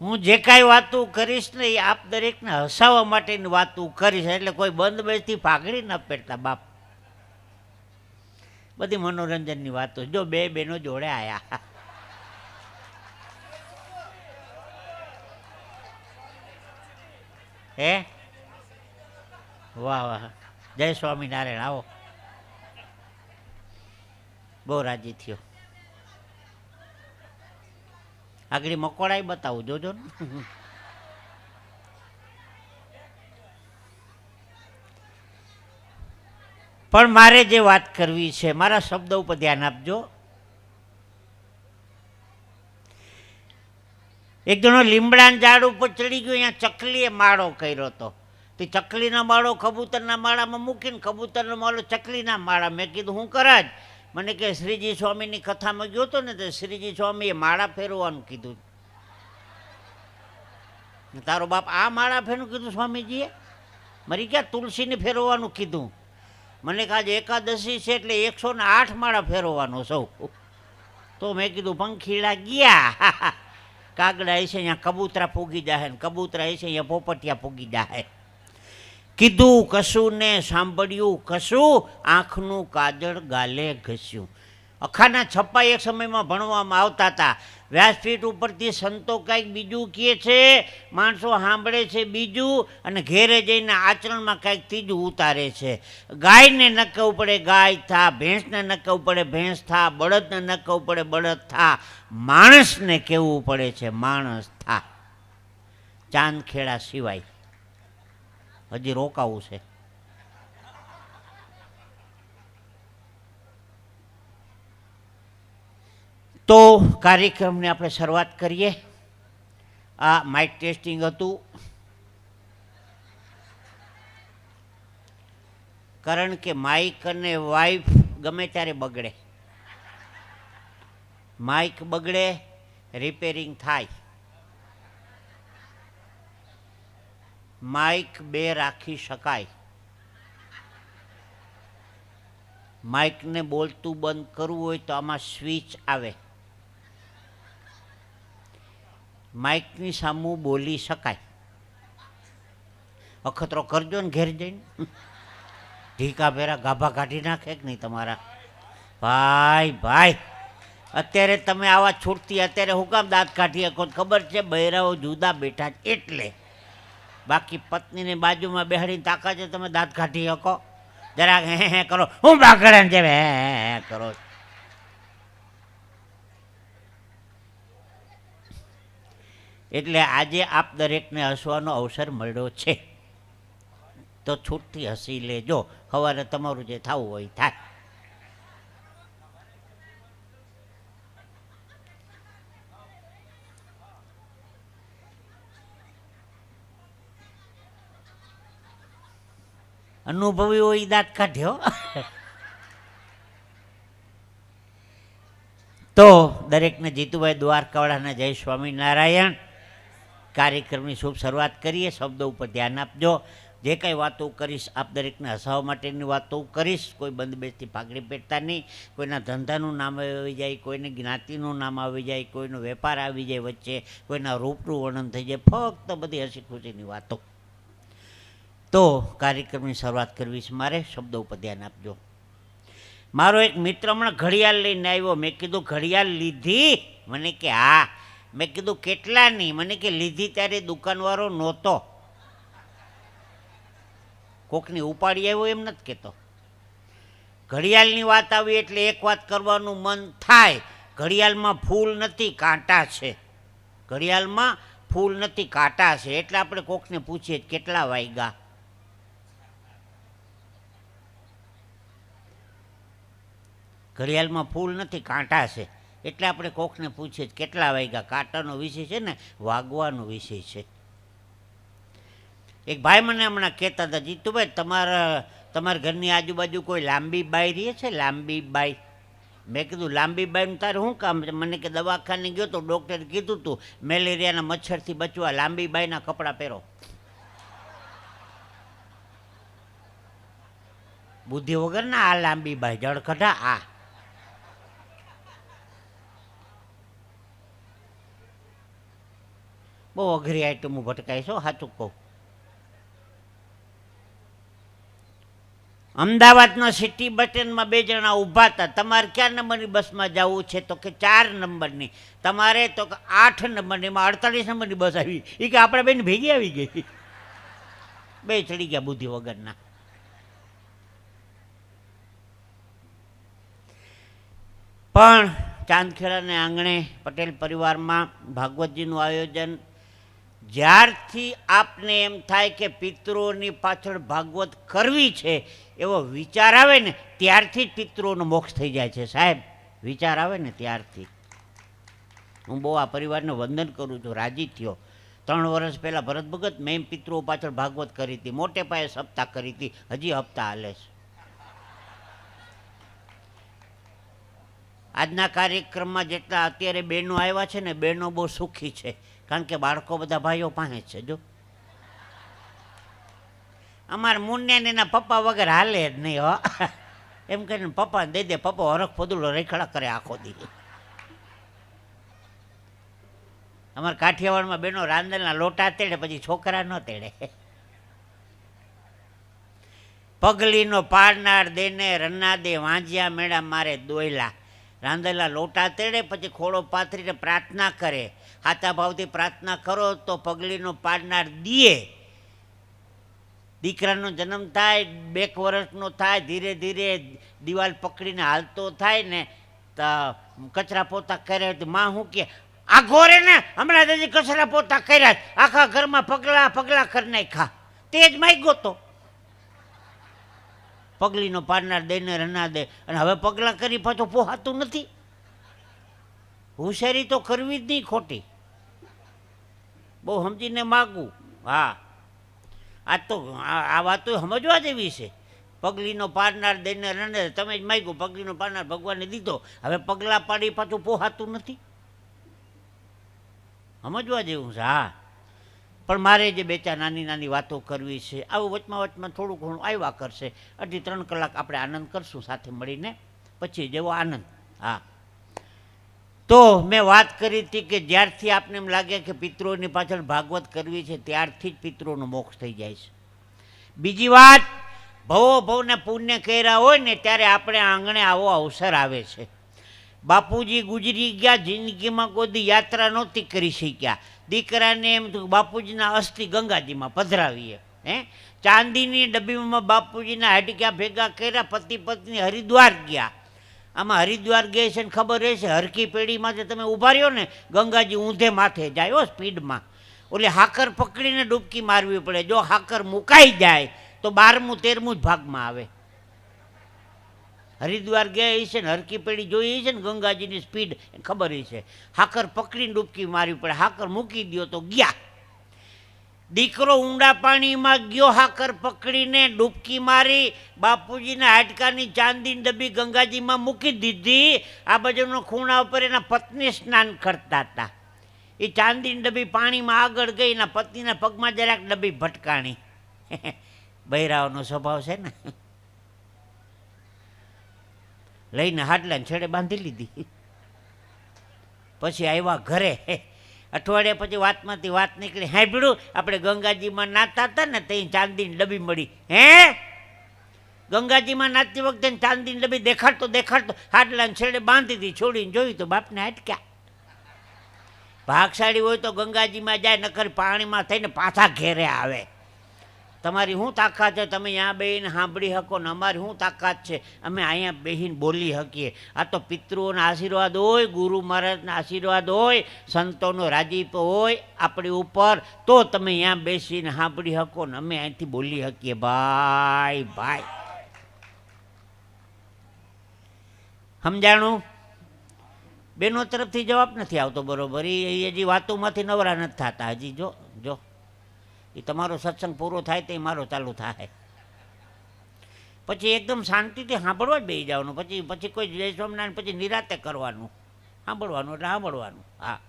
હું જે કાંઈ વાતું કરીશ ને એ આપ દરેકને હસાવવા માટેની વાતું કરીશ, એટલે કોઈ બંધ બેસથી પાઘડી ન પહેરતા બાપ. બધી મનોરંજનની વાતો. જો બે બહેનો જોડે આવ્યા હે? વાહ વાહ. જય સ્વામિનારાયણ. આવો. બહુ રાજી થયો. આગળ મકોડાઈ બતાવું, જોજો ને. પણ મારે જે વાત કરવી છે, મારા શબ્દ ઉપર ધ્યાન આપજો. એક જણો લીમડાના ઝાડ ઉપર ચડી ગયો, અહીંયા ચકલીએ માળો કર્યો હતો. તે ચકલીના માળો કબૂતરના માળામાં મૂકીને કબૂતરનો માળો ચકલીના માળા મેં કીધું, હું કરાજ મને કે શ્રીજી સ્વામીની કથામાં ગયો હતો ને તો શ્રીજી સ્વામીએ માળા ફેરવવાનું કીધું. તારો બાપ આ માળા ફેરવું કીધું સ્વામીજીએ? મારી ક્યાં તુલસીને ફેરવવાનું કીધું? મને કે આજે એકાદશી છે એટલે એકસો ને આઠ માળા ફેરવવાનો સૌ. તો મેં કીધું, પંખીડા ગયા. કાગડા હશે, અહીંયા કબૂતરા પૂગી જાય ને કબૂતરા છે અહીંયા પોપટિયા પૂગી જાય કીધું, કશું ને સાંભળ્યું, કશું આંખનું કાજળ ગાલે ઘસ્યું. અખાના છપ્પા એક સમયમાં ભણવામાં આવતા હતા. વ્યાસપીઠ ઉપરથી સંતો કંઈક બીજું કહે છે, માણસો સાંભળે છે બીજું અને ઘેરે જઈને આચરણમાં કંઈક ત્રીજું ઉતારે છે. ગાયને નકવું પડે ગાય થા, ભેંસને નકવું પડે ભેંસ થા, બળદને નકવું પડે બળદ થા. માણસને કહેવું પડે છે? માણસ થા. ચાંદખેડા સિવાય. હજી રોકાવું છે. તો કાર્યક્રમની આપણે શરૂઆત કરીએ. આ માઇક ટેસ્ટિંગ હતું. કારણ કે માઇક અને વાઇફ ગમે ત્યારે બગડે. માઇક બગડે રિપેરિંગ થાય. માઇક બે રાખી શકાય. માઇકને બોલતું બંધ કરવું હોય તો આમાં સ્વિચ આવે. માઇકની સામું બોલી શકાય. અખતરો કરજો ને ઘેર જઈને. ઢીકા ભેરા ગાભા કાઢી નાખે કે નહીં તમારા? ભાઈ ભાઈ, અત્યારે તમે આવા છૂટતી અત્યારે હું કામ દાંત કાઢી શકો? ખબર છે, બૈરાઓ જુદા બેઠા એટલે બાકી પત્નીની બાજુમાં બેહાડીને તાકા છે, તમે દાંત કાઢી શકો. જરાક હે હે કરો. હું બાકડે જેમ હે હે કરો એટલે આજે આપ દરેકને હસવાનો અવસર મળ્યો છે. તો છૂટથી હસી લેજો. સવારે તમારું જે થવું હોય, થાય. અનુભવી હોય દાંત કાઢ્યો તો દરેકને જીતુભાઈ દ્વારકાવાળાના જય સ્વામિનારાયણ. કાર્યક્રમની શુભ શરૂઆત કરીએ, શબ્દો ઉપર ધ્યાન આપજો. જે કાંઈ વાતો કરીશ, આપ દરેકને હસાવવા માટેની વાતો કરીશ. કોઈ બંધબેસથી પાઘડી પેટતા નહીં. કોઈના ધંધાનું નામ આવી જાય, કોઈને જ્ઞાતિનું નામ આવી જાય, કોઈનો વેપાર આવી જાય વચ્ચે, કોઈના રૂપનું વર્ણન થઈ જાય. ફક્ત બધી હસી ખુશીની વાતો. તો કાર્યક્રમની શરૂઆત કરવી છે. મારે શબ્દો ઉપર ધ્યાન આપજો. મારો એક મિત્ર હમણાં ઘડિયાળ લઈને આવ્યો. મેં કીધું, ઘડિયાળ લીધી? મને કે, હા. મેં કીધું કેટલાની મને કે, લીધી ત્યારે દુકાનવાળો નહોતો. કોકની ઉપાડી આવ્યો એમ નથી કહેતો ઘડિયાળની વાત આવી એટલે એક વાત કરવાનું મન થાય. ઘડિયાળમાં ફૂલ નથી, કાંટા છે. ઘડિયાળમાં ફૂલ નથી, કાંટા છે. એટલે આપણે કોકને પૂછીએ કેટલા વાગ્યા ઘડિયાળમાં ફૂલ નથી, કાંટા છે. એટલે આપણે કોકને પૂછીએ કેટલા વાગ્યા? કાંટાનો વિષય છે ને? વાગવાનો વિષય છે. એક ભાઈ મને હમણાં કહેતા હતા, જીતુભાઈ, તમારા તમારા ઘરની આજુબાજુ કોઈ લાંબી બાઈ રહે છે? લાંબી બાઈ. મેં કીધું, લાંબી બાઈનું તારે શું કામ છે? મને કે દવાખાને ગયો તો ડૉક્ટરે કીધું હતું મેલેરિયાના મચ્છરથી બચવા લાંબી બાઈના કપડાં પહેરો. બુદ્ધિ વગરના આ લાંબી બાઈ જળખડા આ. બહુ અઘરી આઈટમ હું છો સાચું કહું. અમદાવાદના સિટી બટનમાં બે જણા ઊભા હતા. તમારે ક્યાં નંબરની બસમાં જવું છે? તો કે ચાર નંબરની. તમારે તો કે આઠ નંબરની. એમાં અડતાલીસ નંબરની બસ આવી. એ કે આપણે બેન ભેગી આવી ગઈ. બે ચડી ગયા બુદ્ધિ વગરના. પણ ચાંદખેડાને આંગણે પટેલ પરિવારમાં ભાગવતજીનું આયોજન જ્યારથી આપને એમ થાય કે પિતૃઓની પાછળ ભાગવત કરવી છે, એવો વિચાર આવે ને, ત્યારથી જ પિતૃઓનો મોક્ષ થઈ જાય છે. સાહેબ, વિચાર આવે ને ત્યારથી. હું બહુ આ પરિવારને વંદન કરું છું, રાજી થયો. ત્રણ વર્ષ પહેલાં ભરત ભગત મેં પિતૃઓ પાછળ ભાગવત કરી હતી. મોટે પાયે સપ્તાહ કરી હતી. હજી હપ્તા હાલે છે. આજના કાર્યક્રમમાં જેટલા અત્યારે બહેનો આવ્યા છે ને, બહેનો બહુ સુખી છે. કારણ કે બાળકો બધા ભાઈઓ પાસે છે, જો. અમારા મુન્યાને એના પપ્પા વગર હાલે જ નહીં, હો. એમ કરીને પપ્પાને દઈ દે, પપ્પા હરખ પદુડો રેખડા કરે આખો દી. અમારા કાઠિયાવાડમાં બેનો રાંદલના લોટા તેડે, પછી છોકરા ન તેડે. પગલીનો પાડનાર દેને રન્ના દે વાંજ્યા મેળા મારે દોયલા. રાંધેલા લોટા તેડે, પછી ખોળો પાથરીને પ્રાર્થના કરે. હાથા ભાવથી પ્રાર્થના કરો તો પગલીનો પાડનાર દીએ. દીકરાનો જન્મ થાય, બેક વર્ષનો થાય, ધીરે ધીરે દિવાલ પકડીને હાલતો થાય ને, તો, કચરા પોતા કરે તો માં શું કે, આ ઘોરે ને, હમણાં દાદી કચરા પોતા કર્યા આખા ઘરમાં પગલા પગલા કરી નાખા તે જ માગ્યો તો. પગલીનો પાડનાર દઈને રના દે. અને હવે પગલાં કરી પાછું પોહાતું નથી. હોશિયારી તો કરવી જ નહીં ખોટી. બહુ સમજીને માગવું હા. આ તો આ આ વાતો સમજવા જેવી છે. પગલીનો પાડનાર દઈને રણે તમે જ માગ્યું, પગલીનો પાડનાર ભગવાને દીધો. હવે પગલાં પાડી પાછું પોહાતું નથી. સમજવા જેવું છે, હા. પણ મારે જે બે ચાર નાની નાની વાતો કરવી છે, આવું વચમાં વચમાં થોડું ઘણું આવ્યા કરશે. અઢી ત્રણ કલાક આપણે આનંદ કરશું સાથે મળીને. પછી જેવો આનંદ, હા. તો મેં વાત કરી હતી કે જ્યારથી આપને એમ લાગે કે પિત્રોની પાછળ ભાગવત કરવી છે, ત્યારથી જ પિત્રોનો મોક્ષ થઈ જાય છે. બીજી વાત, ભવો ભવને પુણ્ય કર્યા હોય ને ત્યારે આપણે આંગણે આવો અવસર આવે છે. બાપુજી ગુજરી ગયા, જિંદગીમાં કોઈ યાત્રા નહોતી કરી શક્યા. દીકરાને એમ બાપુજીના અસ્થિ ગંગાજીમાં પધરાવીએ. હે? ચાંદીની ડબ્બીમાં બાપુજીના હાડક્યા ભેગા કર્યા, પતિ પત્ની હરિદ્વાર ગયા. આમાં હરિદ્વાર ગઈ છે ને ખબર રહેશે હરકી પેઢીમાં જે તમે ઊભા રહ્યો ને, ગંગાજી ઊંધે માથે જાય, હો, સ્પીડમાં. ઓલે હાકર પકડીને ડૂબકી મારવી પડે. જો હાકર મુકાઈ જાય, તો બારમું, તેરમું જ ભાગમાં આવે. હરિદ્વાર ગયા છે ને હરકી પેઢી જોઈ છે ને, ગંગાજીની સ્પીડ ખબર છે. હાકર પકડીને ડૂબકી મારવી પડે. હાકર મૂકી દો તો ગયા. દીકરો ઊંડા પાણીમાં ગયો, હાકર પકડીને ડૂબકી મારી, બાપુજીના હાડકાની ચાંદીની ડબ્બી ગંગાજીમાં મૂકી દીધી. આ બાજુનો ખૂણા ઉપર એના પત્ની સ્નાન કરતા હતા. એ ચાંદીની ડબ્બી પાણીમાં આગળ ગઈ, એના પત્નીના પગમાં જરાક ડબ્બી ભટકાણી. બૈરાઓનો સ્વભાવ છે ને. લઈને હાડલાને છેડે બાંધી લીધી. પછી આવ્યા ઘરે. અઠવાડિયા પછી વાતમાંથી વાત નીકળી. સાંભળ્યું આપણે ગંગાજીમાં નાતા હતા ને, ત્યાં ચાંદીની ડબ્બી મળી. હે? ગંગાજીમાં નાચતી વખતે ચાંદીની ડબ્બી દેખાડતો દેખાડતો. હાટલાને છેડે બાંધી હતી છોડીને જોયું તો બાપને અટક્યા ભાગશાળી હોય તો ગંગાજીમાં જાય, નકર પાણીમાં થઈને પાછા ઘેરે આવે. તમારી શું તાકાત છે? તમે અહીંયા બેહીને સાંભળી શકો ને અમારી શું તાકાત છે? અમે અહીંયા બેહીને બોલી શકીએ. આ તો પિતૃઓના આશીર્વાદ હોય, ગુરુ મહારાજના આશીર્વાદ હોય, સંતોનો રાજીપ હોય આપણી ઉપર, તો તમે અહીંયા બેસીને સાંભળી શકો ને અમે અહીંથી બોલી શકીએ. ભાઈ ભાઈ. સમજાણું? બેનો તરફથી જવાબ નથી આવતો બરોબર. એ હજી વાતોમાંથી નવરા નથી થતા હજી, જો. એ તમારો સત્સંગ પૂરો થાય તે મારો ચાલુ થાય. પછી એકદમ શાંતિથી સાંભળવા જ બેસી જવાનું. પછી પછી કોઈ જય સ્વામિનારાયણ, પછી નિરાતે કરવાનું. સાંભળવાનું એટલે સાંભળવાનું. હા.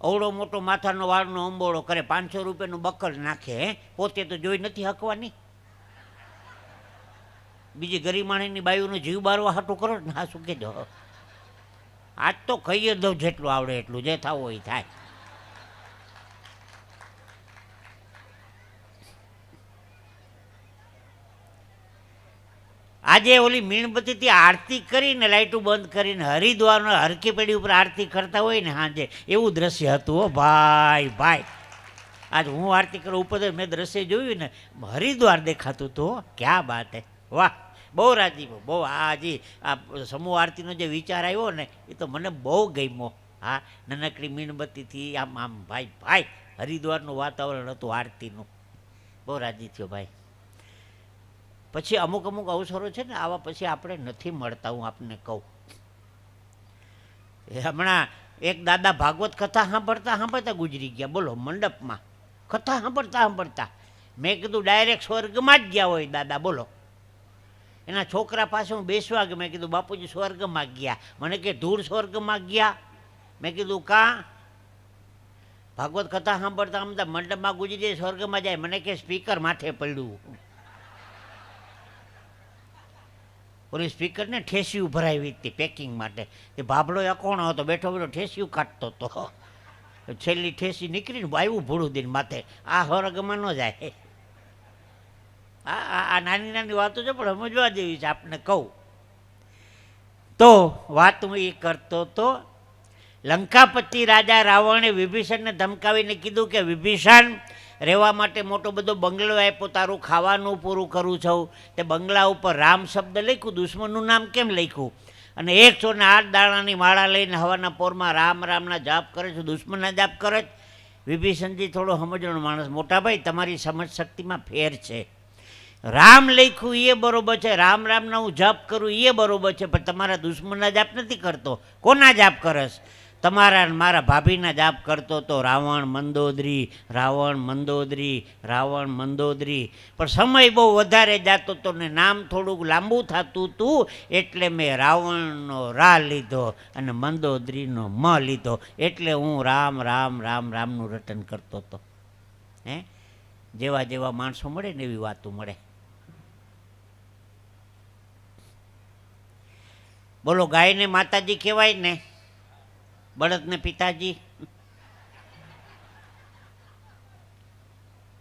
અવળો મોટો માથાનો વાળનો અંબોળો કરે, પાંચસો રૂપિયાનું બકલ નાખે પોતે તો જોઈ નથી હકવાની. બીજી ગરીબ માણીની બાયુનો જીવ બારવા હાટું કરો ને, હા, શું કહેજો. આજ તો કહીએ દઉં જેટલું આવડે એટલું, જે થવું હોય થાય. આજે ઓલી મીણબત્તીથી આરતી કરીને લાઇટું બંધ કરીને હરિદ્વારનો હરકી પેઢી ઉપર આરતી કરતા હોય ને સાંજે એવું દ્રશ્ય હતું હો ભાઈ ભાઈ. આજ હું આરતી કરું ઉપર તો મેં દ્રશ્ય જોયું ને, હરિદ્વાર દેખાતું હો. ક્યાં બાત હે? વાહ, બહુ રાજી બહુ આ હજી આ સમૂહ આરતીનો જે વિચાર આવ્યો ને, એ તો મને બહુ ગમ્યો. હા, નાનકડી મીણબત્તીથી આમ આમ, ભાઈ ભાઈ, હરિદ્વારનું વાતાવરણ હતું આરતીનું. બહુ રાજી થયો ભાઈ. પછી અમુક અમુક અવસરો છે ને, આવા પછી આપણે નથી મળતા, હું આપને કહું. એ હમણાં એક દાદા ભાગવત કથા સાંભળતા સાંભળતા ગુજરી ગયા. બોલો, મંડપમાં. કથા સાંભળતા સાંભળતા. મેં કીધું ડાયરેક્ટ સ્વર્ગમાં જ ગયા હોય દાદા. બોલો. એના છોકરા પાસે હું બેસવા ગયો. મેં કીધું, બાપુજી, સ્વર્ગમાં ગયા. મને કે, ધૂળ સ્વર્ગમાં ગયા? મેં કીધું, કાં? ભાગવત કથા સાંભળતા સાંભળતા મંડપમાં ગુજરી સ્વર્ગમાં જાય. મને કે, સ્પીકર માથે પડ્યું. ઓલી સ્પીકરને ઠેસિયું ભરાવી હતી પેકિંગ માટે. એ ભાભલો અકોણો હતો, બેઠો બેઠો ઠેસિયું કાઢતો હતો. છેલ્લી ઠેસી નીકળીને આવ્યું ભૂળું દિન માથે. આ હરગમાં ન જાય. આ- આ નાની નાની વાતો છે, પણ સમજવા જેવી છે આપને કહું. તો વાત હું એ કરતો તો, લંકાપતિ રાજા રાવણે વિભીષણને ધમકાવીને કીધું કે, વિભીષણ રહેવા માટે મોટો બધો બંગલો આપ્યો, તારું ખાવાનું પૂરું કરું છું. તે બંગલા ઉપર રામ શબ્દ લખ્યું, દુશ્મનનું નામ કેમ લખ્યું? અને એકસો ને આઠ દાણાની માળા લઈને હવાના પોરમાં રામ રામના જાપ કરે છે, દુશ્મનના જાપ કરે જ વિભીષણજી થોડો સમજણો માણસ. મોટા ભાઈ, તમારી સમજ શક્તિમાં ફેર છે. રામ લખ્યું એ બરોબર છે, રામ રામના હું જાપ કરું એ બરોબર છે, પણ તમારા દુશ્મનના જાપ નથી કરતો. કોના જાપ કરસ તમારા મારા ભાભીના જાપ કરતો તો રાવણ મંદોદરી રાવણ મંદોદરી રાવણ મંદોદરી. પણ સમય બહુ વધારે જાતો હતો ને નામ થોડુંક લાંબુ થતું હતું એટલે મેં રાવણનો રા લીધો અને મંદોદરીનો મ લીધો. એટલે હું રામ રામ રામ, રામનું રટન કરતો હતો. હે? જેવા જેવા માણસો મળે ને એવી વાતો મળે. બોલો, ગાયને માતાજી કહેવાય ને બળદને પિતાજી.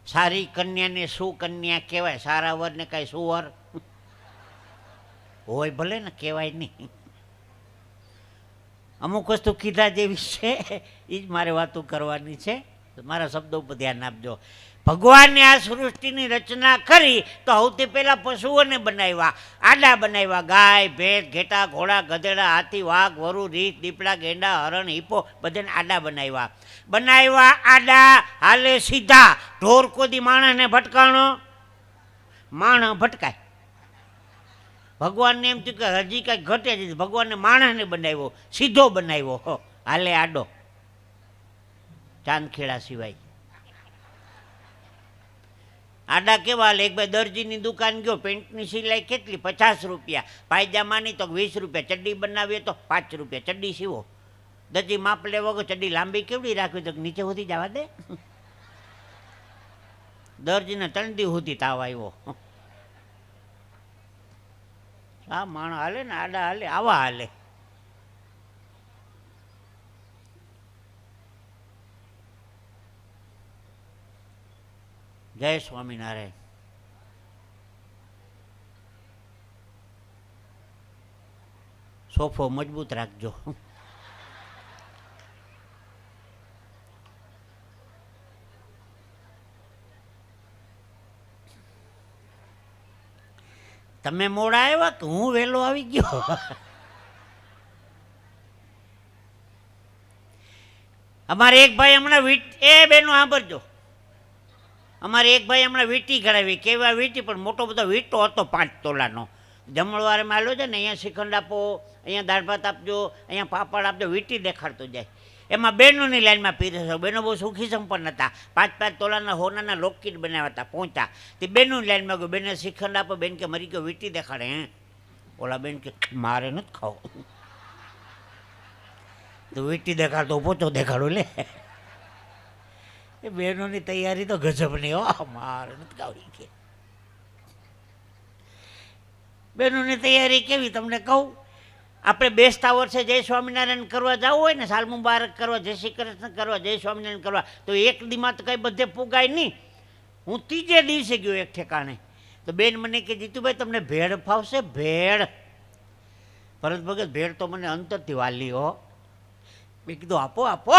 સારી કન્યાને સુકન્યા કહેવાય, સારા વરને કાંઈ સુવર. હોય ભલે ને કહેવાય નહીં. અમુક વસ્તુ કીધા જેવી છે એ જ મારે વાતો કરવાની છે. મારા શબ્દો ઉપર ધ્યાન આપજો. ભગવાને આ સૃષ્ટિની રચના કરી તો સૌથી પહેલાં પશુઓને બનાવ્યા. આડા બનાવ્યા. ગાય, ભેંસ, ઘેટા, ઘોડા, ગધેડા, હાથી, વાઘ, વરુ રીત દીપડા, ગેંડા, હરણ હિપો બધાને આડા બનાવ્યા. બનાવ્યા આડા. હાલે સીધા. ઢોર કોદી માણસને ભટકાણો? માણસ ભટકાય. ભગવાનને એમ થયું કે હજી કાંઈક ઘટે જ ભગવાનને માણસને બનાવ્યો. સીધો બનાવ્યો. હાલે આડો. ચાંદખેડા સિવાય. આડા કેવા હાલે? એક ભાઈ દરજીની દુકાન ગયો, પેન્ટની સિલાઈ કેટલી? પચાસ રૂપિયા. પાયજામાની તો વીસ રૂપિયા ચડ્ડી બનાવીએ તો પાંચ રૂપિયા. ચડ્ડી સીવો. દરજી માપ લેવો કે ચડ્ડી લાંબી કેવડી રાખવી? તો નીચે સુધી જવા દે. દરજીને ત્રણ દી સુધી તાવ આવ્યો. આ માણસ હાલે ને, આડા હાલે, આવા હાલે. જય સ્વામિનારાયણ. સોફો મજબૂત રાખજો. તમે મોડા આવ્યા કે હું વહેલો આવી ગયો. અમારે એક ભાઈ હમણાં એ બેનો સાંભળજો. અમારે એક ભાઈ હમણાં વીંટી કરાવી કેવા વીંટી? પણ મોટો બધો વીંટો હતો પાંચ તોલાનો. જમણવારે માલ્યો છે ને, અહીંયા શ્રીખંડ આપો, અહીંયા દાળ ભાત આપજો, અહીંયા પાપડ આપજો, વીંટી દેખાડતો જાય. એમાં બહેનોની લાઈનમાં પીરસો બહેનો બહુ સુખી સંપન્ન હતા. પાંચ પાંચ તોલાના હોનાના લોકકીટ બનાવ્યા હતા પહોંચ્યા તે બહેનોની લાઈનમાં ગયો. બેને શ્રીખંડ આપો, બેન કે મરી ગયો, વીંટી દેખાડે, હે? ઓલા બેન કે, મારે નથી ખાવ. તો વીંટી દેખાડતો પોતો દેખાડો લે. એ બહેનોની તૈયારી તો ગજબની હો. માર નથી ગાવી કે. બહેનોની તૈયારી કેવી તમને કહું? આપણે બેસતા વર્ષે જય સ્વામિનારાયણ કરવા જવું હોય ને, સાલ મુબારક કરવા, જય શ્રી કૃષ્ણ કરવા, જય સ્વામિનારાયણ કરવા, તો એક દીમાં તો કંઈ બધે પુગાય નહીં. હું ત્રીજે દિવસે ગયો એક ઠેકાણે. તો બેન મને કે, જીતુભાઈ, તમને ભેળ ફાવશે? ભેળ. ભરત ભગત ભેળ તો મને અંતરથી વાલી હો. મેં કીધું, આપો આપો.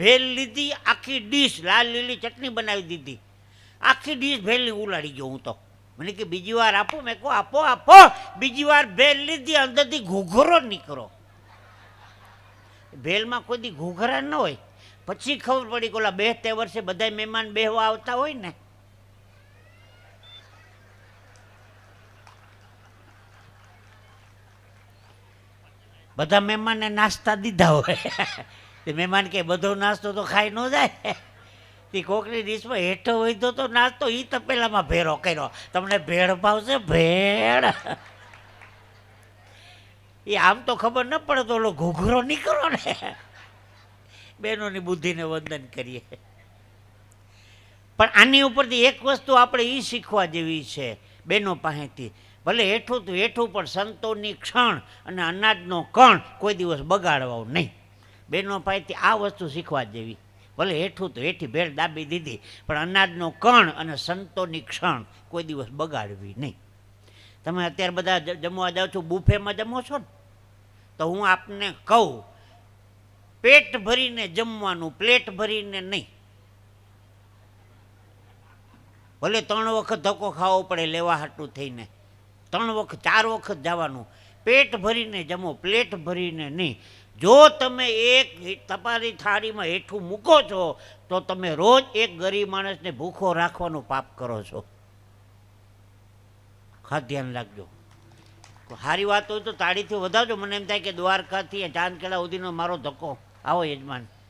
ભેળ લીધી, આખી ડીશ લાલ લીલી ચટણી બનાવી દીધી. આખી ડીશ ભેલની ઉલાડી ગયો હું તો. મને કે બીજી વાર આપો. મેં કહું, આપો આપો. બીજી વાર ભેલ લીધી, અંદરથી ઘૂઘરો નીકળો ભેલમાં કોઈ દી ઘૂઘરા ન હોય. પછી ખબર પડી કે બે તે વર્ષે બધા મહેમાન બેહવા આવતા હોય ને. બધા મહેમાનને નાસ્તા દીધા હોય. મહેમાન કે બધો નાસ્તો તો ખાઈ ન જાય. તે કોકની ડીશમાં હેઠો હોય તો તો નાસ્તો એ તપેલામાં ભેરો કર્યો. તમને ભેળ ભાવશે? ભેળ. એ આમ તો ખબર ન પડે તો ઓલો ઘૂઘરો નીકળો ને. બહેનોની બુદ્ધિને વંદન કરીએ. પણ આની ઉપરથી એક વસ્તુ આપણે એ શીખવા જેવી છે બહેનો પાસેથી. ભલે હેઠું તો હેઠું, પણ સંતોની ક્ષણ અને અનાજનો કણ કોઈ દિવસ બગાડવો નહીં. બહેનો પાસેથી આ વસ્તુ શીખવા જેવી. ભલે હેઠું તો હેઠી ભેળ દાબી દીધી, પણ અનાજનો કણ અને સંતોની ક્ષણ કોઈ દિવસ બગાડવી નહીં. તમે અત્યારે બધા જમવા જાઓ છો, બુફેમાં જમો છો ને? તો હું આપને કહું, પેટ ભરીને જમવાનું, પ્લેટ ભરીને નહીં. ભલે ત્રણ વખત ધક્કો ખાવો પડે લેવા હાટું થઈને, ત્રણ વખત, ચાર વખત જવાનું. પેટ ભરીને જમો, પ્લેટ ભરીને નહીં. જો તમે એક તમારી થાળીમાં હેઠું મૂકો છો, તો તમે રોજ એક ગરીબ માણસને ભૂખો રાખવાનું પાપ કરો છો. ખાસ ધ્યાન રાખજો. સારી વાત હોય તો તાળીથી વધારજો. મને એમ થાય કે દ્વારકાથી ચાંદકેલા સુધીનો મારો ધક્કો. આવો યજમાન.